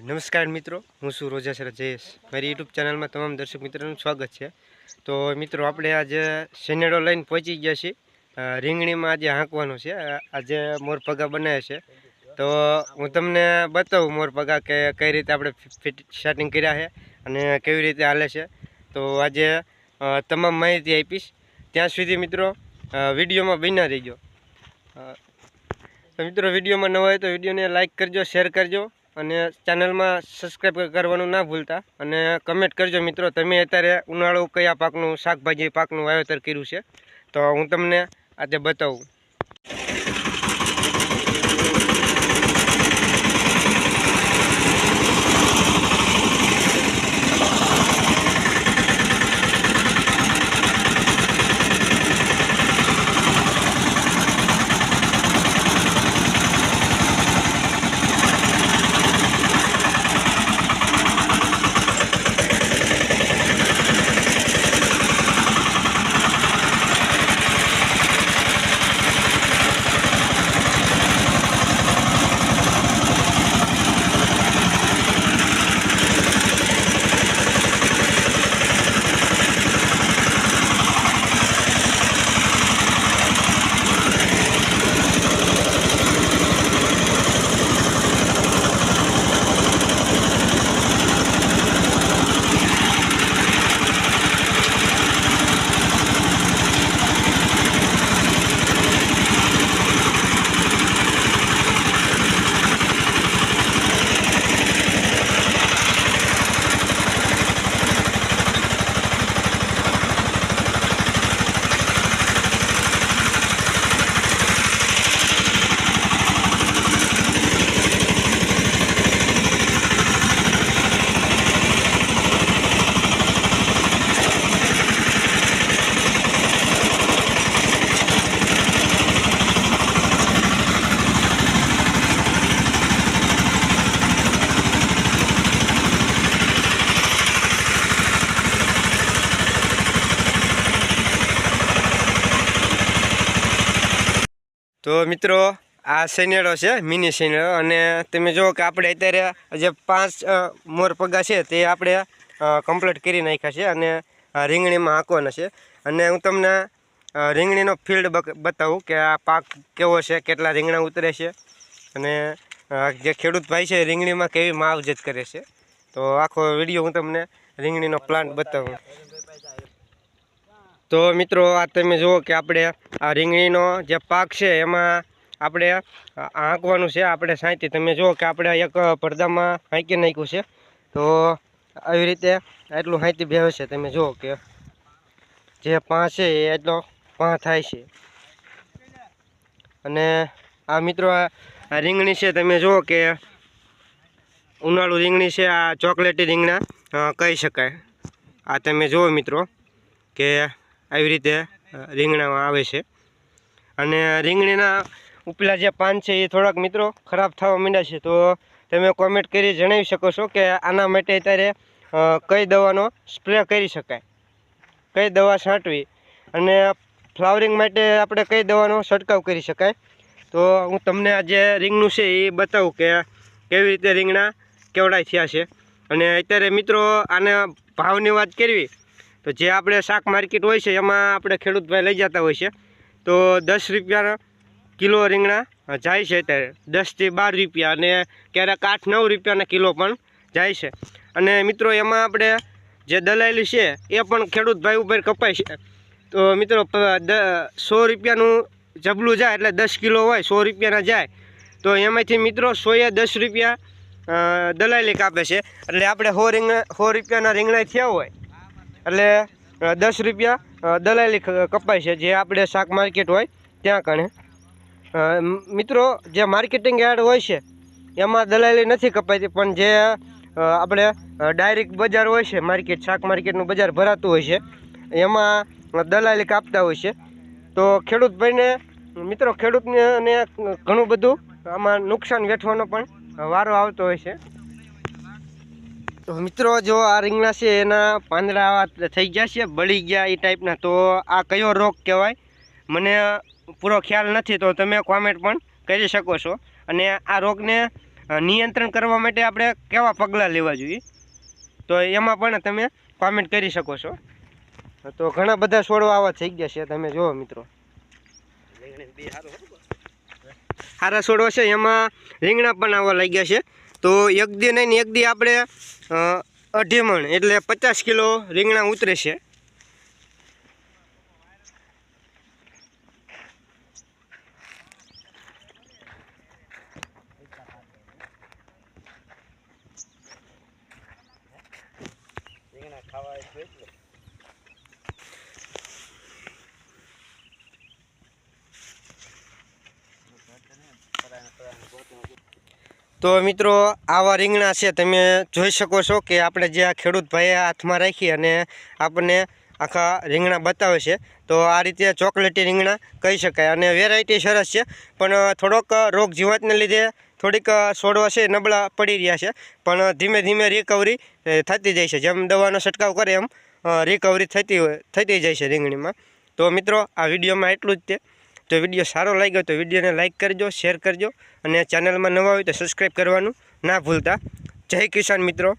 નમસ્કાર મિત્રો, હું છું રોજાસર જયેશ. મારી યુટ્યુબ ચેનલમાં તમામ દર્શક મિત્રોનું સ્વાગત છે. તો મિત્રો, આપણે આજે શેનેડો લઈને પહોંચી ગયા છીએ. રીંગણીમાં આજે હાંકવાનું છે. આજે મોર પગા બનાવે છે. તો હું તમને બતાવું મોર પગા કે કઈ રીતે આપણે ફિટ સ્ટાર્ટિંગ કર્યા છે અને કેવી રીતે હાલે છે. તો આજે તમામ માહિતી આપીશ. ત્યાં સુધી મિત્રો વિડીયોમાં બન્યા રહીજો. તો મિત્રો, વિડીયોમાં ન હોય તો વિડીયોને લાઇક કરજો, શેર કરજો. અને ચેનલમાં સબસ્ક્રાઈબ કરવાનું ના ભૂલતા. અને કમેન્ટ કરજો મિત્રો, તમે અત્યારે ઉનાળો કયા પાકનું શાકભાજી પાકનું વાવેતર કર્યું છે? તો હું તમને આજે બતાવું. તો મિત્રો, આ શેનેડો છે, મિની શેનેડો. અને તમે જુઓ કે આપણે અત્યારે જે પાંચ મોર પગા છે તે આપણે કમ્પ્લીટ કરી નાખ્યા છે અને રીંગણીમાં હાંકવાના છે. અને હું તમને રીંગણીનો ફિલ્ડ બતાવું કે આ પાક કેવો છે, કેટલા રીંગણા ઉતરે છે. અને જે ખેડૂત ભાઈ છે રીંગણીમાં કેવી માવજત કરે છે. તો આખો વીડિયો હું તમને રીંગણીનો પ્લાન્ટ બતાવું. તો મિત્રો, આ તમે જુઓ કે આપણે આ રીંગણીનો જે પાક છે, એમાં આપણે આંકવાનું છે. આપણે સાંતી તમે જુઓ કે આપણે એક પડદામાં હાંકી નાખ્યું છે. તો આવી રીતે એટલું હાંતી બેહે છે તમે જુઓ કે જે પાં છે, એ એટલો પાં થાય છે. અને આ મિત્રો, આ રીંગણી છે. તમે જુઓ કે ઉનાળુ રીંગણી છે. આ ચોકલેટી રીંગણા કહી શકાય. આ તમે જુઓ મિત્રો કે આવી રીતે રીંગણામાં આવે છે. અને રીંગણીના ઉપલા જે પાન છે એ થોડાક મિત્રો ખરાબ થવા માંડ્યા છે. તો તમે કોમેન્ટ કરી જણાવી શકો છો કે આના માટે અત્યારે કઈ દવાનો સ્પ્રે કરી શકાય? કઈ દવા છાંટવી? અને ફ્લાવરિંગ માટે આપણે કઈ દવાનો છંટકાવ કરી શકાય? તો હું તમને આ જે રીંગનું છે એ બતાવું કે કેવી રીતે રીંગણા કેવડાય થયા છે. અને અત્યારે મિત્રો આને ભાવની વાત કરવી તો જે આપણે શાક માર્કેટ હોય છે, એમાં આપણે ખેડૂતભાઈ લઈ જતા હોય છે. તો દસ રૂપિયાના કિલો રીંગણા જાય છે અત્યારે. દસથી બાર રૂપિયા અને ક્યારેક આઠ નવ રૂપિયાના કિલો પણ જાય છે. અને મિત્રો, એમાં આપણે જે દલાલી છે, એ પણ ખેડૂત ભાઈ ઉપર કપાય છે. તો મિત્રો સો રૂપિયાનું જબલું જાય એટલે દસ કિલો હોય, સો રૂપિયાના જાય. તો એમાંથી મિત્રો, સોએ દસ રૂપિયા દલાલી કાપે છે. એટલે આપણે સો રીંગણા સો રૂપિયાના રીંગણા થયા હોય એટલે દસ રૂપિયા દલાલી કપાય છે, જે આપણે શાક માર્કેટ હોય, ત્યાં કણે. મિત્રો, જે માર્કેટિંગ યાર્ડ હોય છે, એમાં દલાલી નથી કપાતી પણ જે આપણે ડાયરેક્ટ બજાર હોય છે, માર્કેટ, શાક માર્કેટનું બજાર ભરાતું હોય છે, એમાં દલાલી કાપતા હોય છે. તો ખેડૂત ભાઈને, મિત્રો, ખેડૂતને ઘણું બધું આમાં નુકસાન વેઠવાનો પણ વારો આવતો હોય છે. તો મિત્રો જો આ રીંગણા છે એના પાંદડા આવા થઈ ગયા છે બળી ગયા એ ટાઈપના તો આ કયો રોગ કહેવાય? મને પૂરો ખ્યાલ નથી તો તમે કોમેન્ટ પણ કરી શકો છો. અને આ રોગને નિયંત્રણ કરવા માટે આપણે કેવા પગલાં લેવા જોઈએ? તો એમાં પણ તમે કોમેન્ટ કરી શકો છો. તો ઘણા બધા છોડવા આવા થઈ ગયા છે તમે જુઓ મિત્રો. સારા છોડવા છે એમાં રીંગણા પણ આવવા લાગ્યા છે. તો એક દી નહીં એક દી આપણે અઢી મણ એટલે પચાસ કિલો રીંગણા ઉતરે છે. તો મિત્રો, આવા રીંગણા છે, તમે જોઈ શકો છો કે આપણે જે આ ખેડૂત ભાઈએ હાથમાં રાખી અને આપણને આખા રીંગણા બતાવે છે. તો આ રીતે ચોકલેટી રીંગણા કહી શકાય અને વેરાયટી સરસ છે, પણ થોડોક રોગ જીવાતને લીધે થોડીક છોડવા છે, નબળા પડી રહ્યા છે, પણ ધીમે ધીમે રિકવરી થતી જાય છે. જેમ દવાનો છંટકાવ કરે એમ રિકવરી થતી થતી જાય છે રીંગણીમાં. તો મિત્રો, આ વિડીયોમાં એટલું જ તે. તો વીડિયો સારો લાગ્યો તો વિડીયોને લાઇક કરજો, શેર કરજો અને ચેનલમાં નવા હોય તો સબસ્ક્રાઈબ કરવાનું ના ભૂલતા. જય કિસાન મિત્રો.